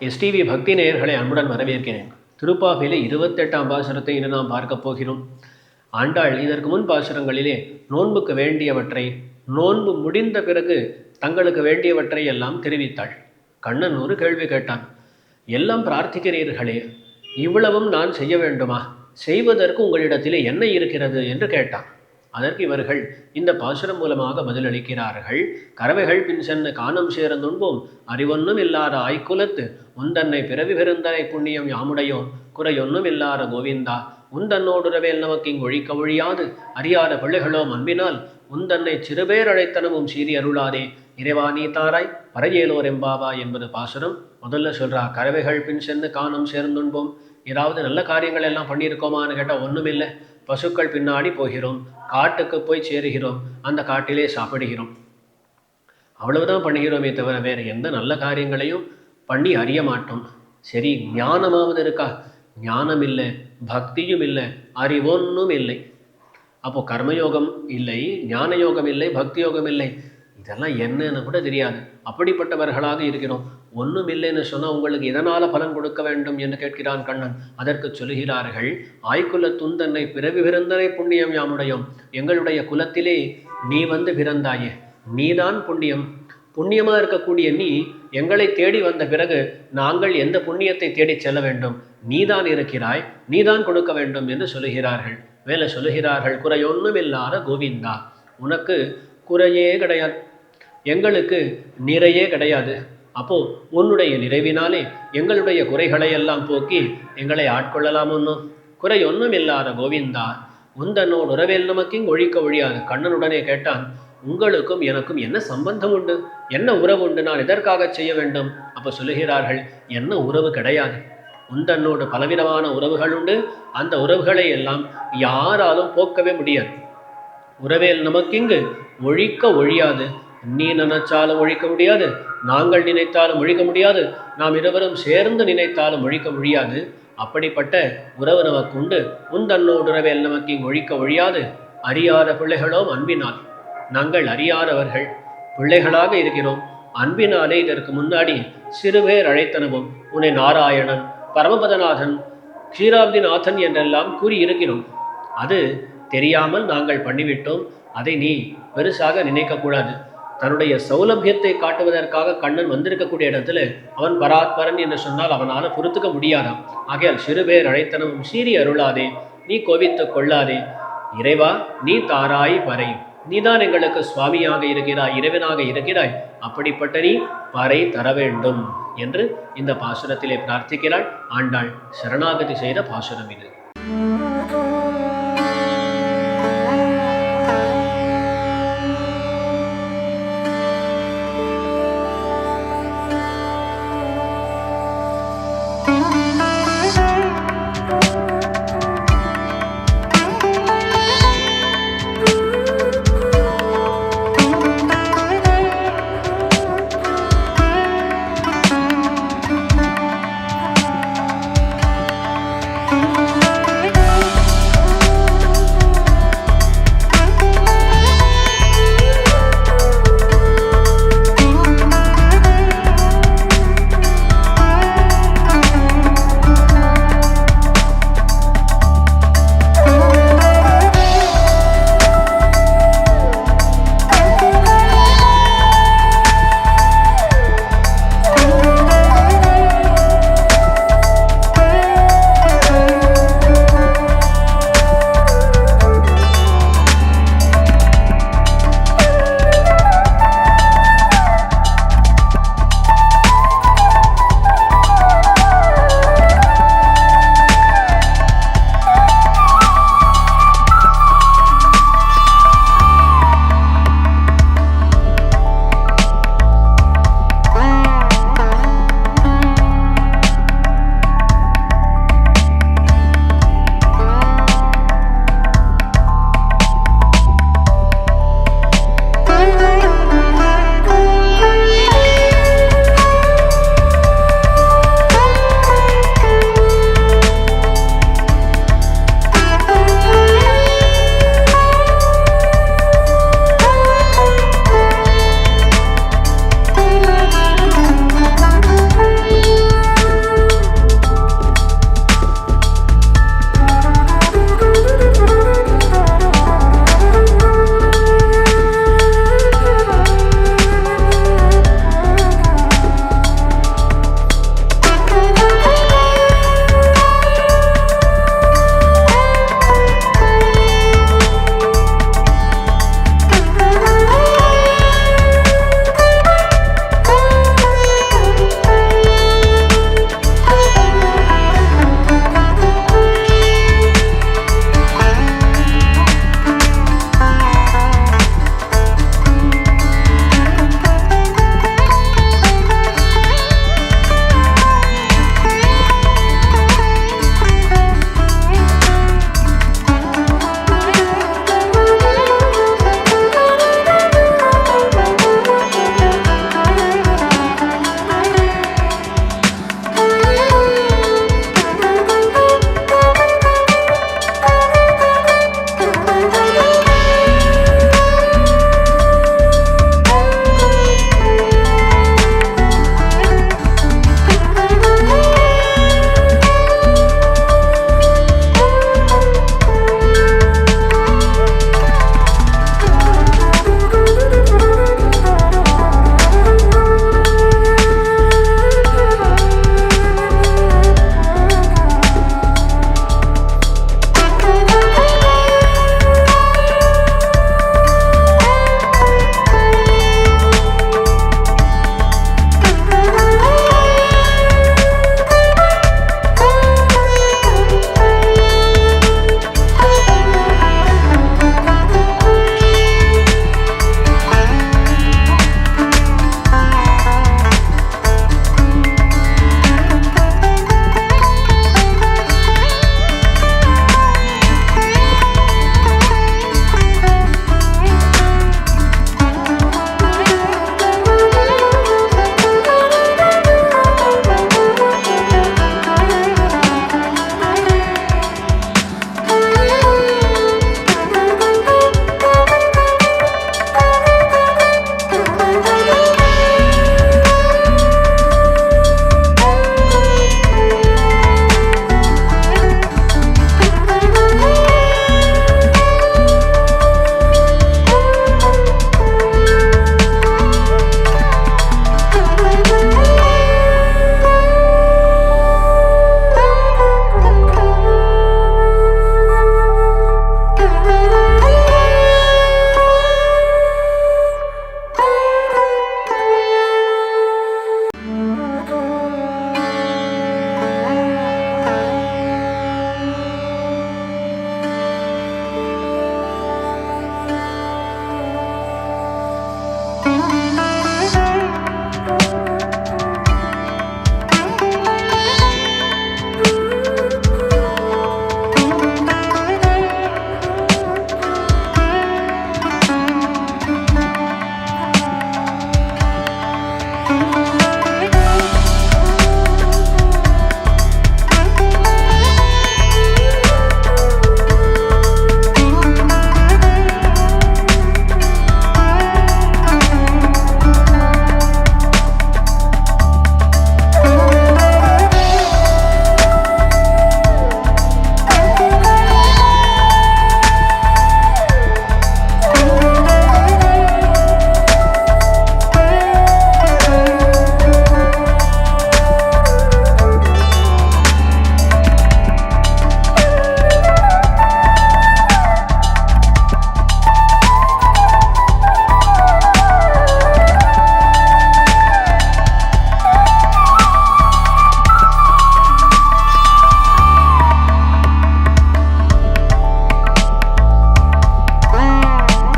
STV பக்தி நேயர்களை அன்புடன் வரவேற்கிறேன். திருப்பாவிலே இருபத்தெட்டாம் பாசுரத்தை இன்று நாம் பார்க்கப் போகிறோம். ஆண்டாள் இதற்கு முன் பாசுரங்களிலே நோன்புக்கு வேண்டியவற்றை நோன்பு முடிந்த பிறகு தங்களுக்கு வேண்டியவற்றை எல்லாம் தெரிவித்தாள். கண்ணன் ஒரு கேள்வி கேட்டான். எல்லாம் பிரார்த்திக்கிறீர்களே இவ்வளவும் நான் செய்ய வேண்டுமா? செய்வதற்கு உங்களிடத்திலே என்ன இருக்கிறது? என்று கேட்டான். அதற்கு இவர்கள் இந்த பாசுரம் மூலமாக பதிலளிக்கிறார்கள். கறவைகள் பின் சென்று காணம் சேர்ந்துண்போம் அறிவொன்னும் இல்லாத ஆய்க்குலத்து உந்தன்னை பிறவி பெருந்தனை புண்ணியம் யாமுடையோ குறையொன்னும் இல்லாத கோவிந்தா உந்தன்னோடுறவேல் நமக்கு இங்கு ஒழிக்க ஒழியாது அறியாத பிள்ளைகளோ அன்பினால் உந்தன்னை சிறுபேர் அழைத்தனமும் சீறி அருளாதே. இறைவா நீ தாராய் பரையேலோர் எம்பாவா என்பது பாசுரம். முதல்ல சொல்றா கறவைகள் பின் சென்று காணம் சேர்ந்துண்போம் ஏதாவது நல்ல காரியங்கள் எல்லாம் பண்ணியிருக்கோமான்னு கேட்டால் ஒன்றுமில்லை பசுக்கள் பின்னாடி போகிறோம் காட்டுக்கு போய் சேருகிறோம் அந்த காட்டிலே சாப்பிடுகிறோம். அவ்வளவுதான் பண்ணுகிறோமே தவிர வேறு எந்த நல்ல காரியங்களையும் பண்ணி அறிய மாட்டோம். சரி ஞானமாவது இருக்கா? ஞானம் இல்லை பக்தியும் இல்லை அறிவொன்றும் இல்லை. அப்போ கர்மயோகம் இல்லை ஞான யோகம் இல்லை பக்தி யோகம் இல்லை. இதெல்லாம் என்னன்னு கூட தெரியாது. அப்படிப்பட்டவர்களாக இருக்கிறோம். ஒன்றும் இல்லைன்னு சொன்னால் உங்களுக்கு எதனால் பலன் கொடுக்க வேண்டும் என்று கேட்கிறான் கண்ணன். அதற்கு சொல்கிறார்கள் ஆய்குல துந்தன்னை பிறவி பிறந்தனை புண்ணியம் யாமுடையோம். எங்களுடைய குலத்திலே நீ வந்து பிறந்தாயே. நீதான் புண்ணியம். புண்ணியமாக இருக்கக்கூடிய நீ எங்களை தேடி வந்த பிறகு நாங்கள் எந்த புண்ணியத்தை தேடி செல்ல வேண்டும்? நீதான் இருக்கிறாய். நீதான் கொடுக்க வேண்டும் என்று சொல்லுகிறார்கள். மேலே சொல்லுகிறார்கள் குறையொன்னும் இல்லாத கோவிந்தா. உனக்கு குறையே கிடையாது. எங்களுக்கு நிறையே கிடையாது. அப்போ உன்னுடைய நிறைவினாலே எங்களுடைய குறைகளை எல்லாம் போக்கி எங்களை ஆட்கொள்ளலாம் ஒன்றும் குறை ஒன்றும் இல்லாத கோவிந்தா உந்தனோடு உறவேல் நமக்கிங் ஒழிக்க ஒழியாது. கண்ணனுடனே கேட்டான் உங்களுக்கும் எனக்கும் என்ன சம்பந்தம் உண்டு? என்ன உறவு உண்டு நான் எதற்காக செய்ய வேண்டும்? அப்போ சொல்லுகிறார்கள் என்ன உறவு கிடையாது. உந்தன்னோடு பலவிதமான உறவுகள் உண்டு. அந்த உறவுகளை எல்லாம் யாராலும் போக்கவே முடியாது. உறவேல் நமக்கிங்கு ஒழிக்க ஒழியாது. நீ நினைச்சாலும் ஒழிக்க முடியாது. நாங்கள் நினைத்தாலும் ஒழிக்க முடியாது. நாம் இருவரும் சேர்ந்து நினைத்தாலும் ஒழிக்க முடியாது. அப்படிப்பட்ட உறவு நமக்கு உண்டு. உந்தன்னோடு உறவேல் நமக்கு இங்கு ஒழிக்க ஒழியாது. அறியாத பிள்ளைகளோம் அன்பினால். நாங்கள் அறியாதவர்கள் பிள்ளைகளாக இருக்கிறோம். அன்பினாலே இதற்கு முன்னாடி சிறுபேர் அழைத்தனவும் உன்னை நாராயணன் பரமபதநாதன் க்ஷீராப்திநாதன் என்றெல்லாம் கூறியிருக்கிறோம். அது தெரியாமல் நாங்கள் பண்ணிவிட்டோம். அதை நீ பெருசாக நினைக்கக்கூடாது. தன்னுடைய சௌலபியத்தை காட்டுவதற்காக கண்ணன் வந்திருக்கக்கூடிய இடத்துல அவன் பராத்பரன் என்று சொன்னால் அவனால் பொறுத்துக்க முடியாதாம். ஆகையால் சிறுபேர் அழைத்தனமும் சீறி அருளாதே நீ கோவித்து கொள்ளாதே. இறைவா நீ தாராய் பறை நீதான் எங்களுக்கு சுவாமியாக இருக்கிறாய் இறைவனாக இருக்கிறாய். அப்படிப்பட்ட நீ பறை தர வேண்டும் என்று இந்த பாசுரத்திலே பிரார்த்திக்கிறாள். ஆண்டாள் சரணாகதி செய்த பாசுரம் இது.